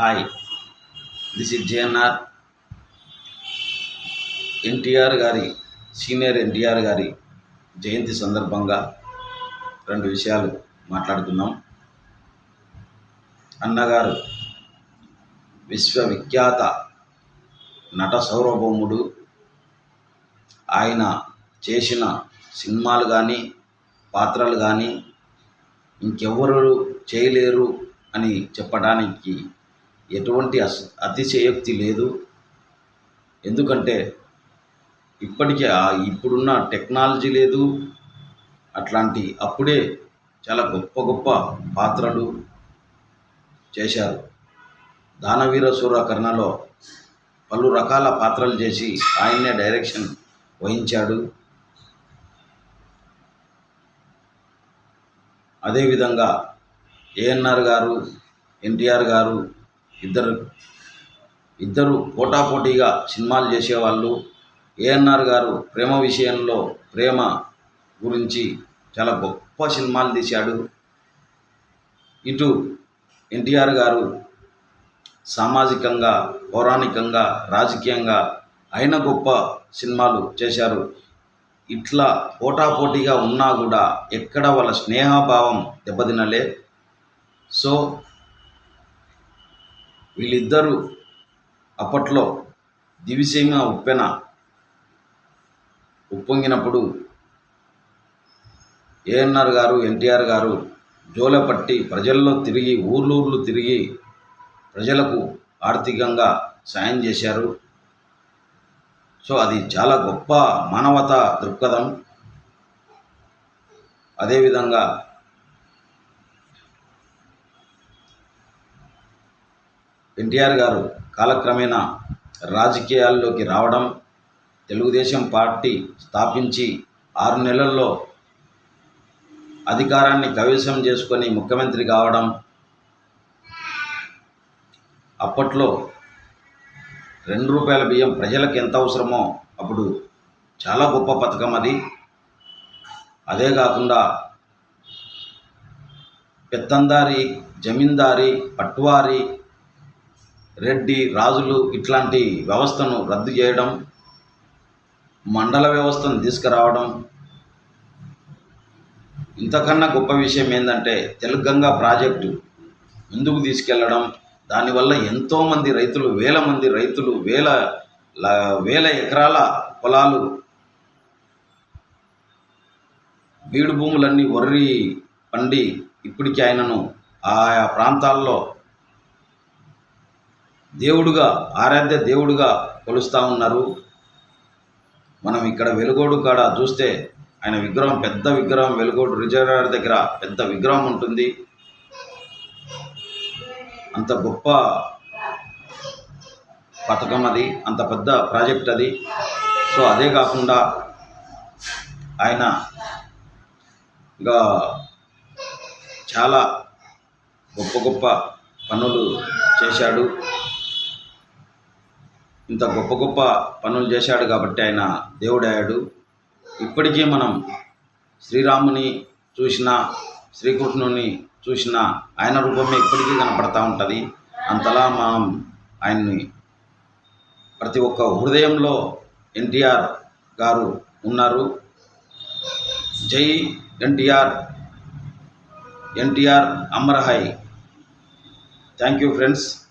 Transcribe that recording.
Hi. This is JNR. NTR గారి senior NTR గారి జయంతి సందర్భంగా రెండు విషయాలు మాట్లాడుకుందాం. అన్నగారు విశ్వవిఖ్యాత నట సౌరభౌముడు. ఆయన చేసిన సినిమాలు కానీ పాత్రలు కానీ ఇంకెవ్వరు చేయలేరు అని చెప్పడానికి ఎటువంటి అస్ అతిశయోక్తి లేదు. ఎందుకంటే ఇప్పటికే ఆ ఇప్పుడున్న టెక్నాలజీ లేదు. అట్లాంటి అప్పుడే చాలా గొప్ప గొప్ప పాత్రలు చేశారు. దానవీర సూర కర్ణలో పలు రకాల పాత్రలు చేసి ఆయన్నే డైరెక్షన్ వహించాడు. అదేవిధంగా ఏఎన్ఆర్ గారు ఎన్టీఆర్ గారు ఇద్దరు ఇద్దరు పోటాపోటీగా సినిమాలు చేసేవాళ్ళు. ఏఎన్ఆర్ గారు ప్రేమ విషయంలో ప్రేమ గురించి చాలా గొప్ప సినిమాలు తీశాడు. ఇటు ఎన్టీఆర్ గారు సామాజికంగా పౌరాణికంగా రాజకీయంగా అయిన గొప్ప సినిమాలు చేశారు. ఇట్లా పోటాపోటీగా ఉన్నా కూడా ఎక్కడ వాళ్ళ స్నేహభావం దెబ్బతినలే. సో వీళ్ళిద్దరూ అప్పట్లో దివిసీమ ఉప్పెన ఉప్పొంగినప్పుడు ఏఎన్ఆర్ గారు ఎన్టీఆర్ గారు జోలపట్టి ప్రజల్లో తిరిగి ఊర్లూర్లు తిరిగి ప్రజలకు ఆర్థికంగా సాయం చేశారు. సో అది చాలా గొప్ప మానవతా దృక్పథం. అదేవిధంగా ఎన్టీఆర్ గారు కాలక్రమేణా రాజకీయాల్లోకి రావడం తెలుగుదేశం పార్టీ స్థాపించి ఆరు నెలల్లో అధికారాన్ని కవేశం చేసుకొని ముఖ్యమంత్రి కావడం అప్పట్లో రెండు రూపాయల బియ్యం ప్రజలకు ఎంత అవసరమో అప్పుడు చాలా గొప్ప పథకం అది. అదే కాకుండా పెత్తందారి జమీందారి పట్వారి రెడ్డి రాజులు ఇట్లాంటి వ్యవస్థను రద్దు చేయడం మండల వ్యవస్థను తీసుకురావడం ఇంతకన్నా గొప్ప విషయం ఏంటంటే తెలుగంగా ప్రాజెక్టు ముందుకు తీసుకెళ్ళడం దానివల్ల ఎంతోమంది రైతులు వేల మంది రైతులు వేల వేల ఎకరాల పొలాలు బీడు భూములన్నీ వర్రి పండి ఇప్పటికీ ఆయనను ఆయా ప్రాంతాల్లో దేవుడుగా ఆరాధ్య దేవుడుగా కొలుస్తూ ఉన్నారు. మనం ఇక్కడ వెలుగోడు కాడ చూస్తే ఆయన విగ్రహం పెద్ద విగ్రహం వెలుగోడు రిజర్వాయర్ దగ్గర పెద్ద విగ్రహం ఉంటుంది. అంత గొప్ప పథకం అది అంత పెద్ద ప్రాజెక్ట్ అది. సో అదే కాకుండా ఆయన ఇంకా చాలా గొప్ప గొప్ప పనులు చేశాడు. ఇంత గొప్ప గొప్ప పనులు చేశాడు కాబట్టి ఆయన దేవుడయ్యాడు. ఇప్పటికీ మనం శ్రీరాముని చూసిన శ్రీకృష్ణుని చూసిన ఆయన రూపమే ఇప్పటికీ కనపడతా ఉంటుంది. అంతలా మనం ఆయన్ని ప్రతి ఒక్క హృదయంలో ఎన్టీఆర్ గారు ఉన్నారు. జై ఎన్టీఆర్ ఎన్టీఆర్ అమరహాయ్ థ్యాంక్ యూ ఫ్రెండ్స్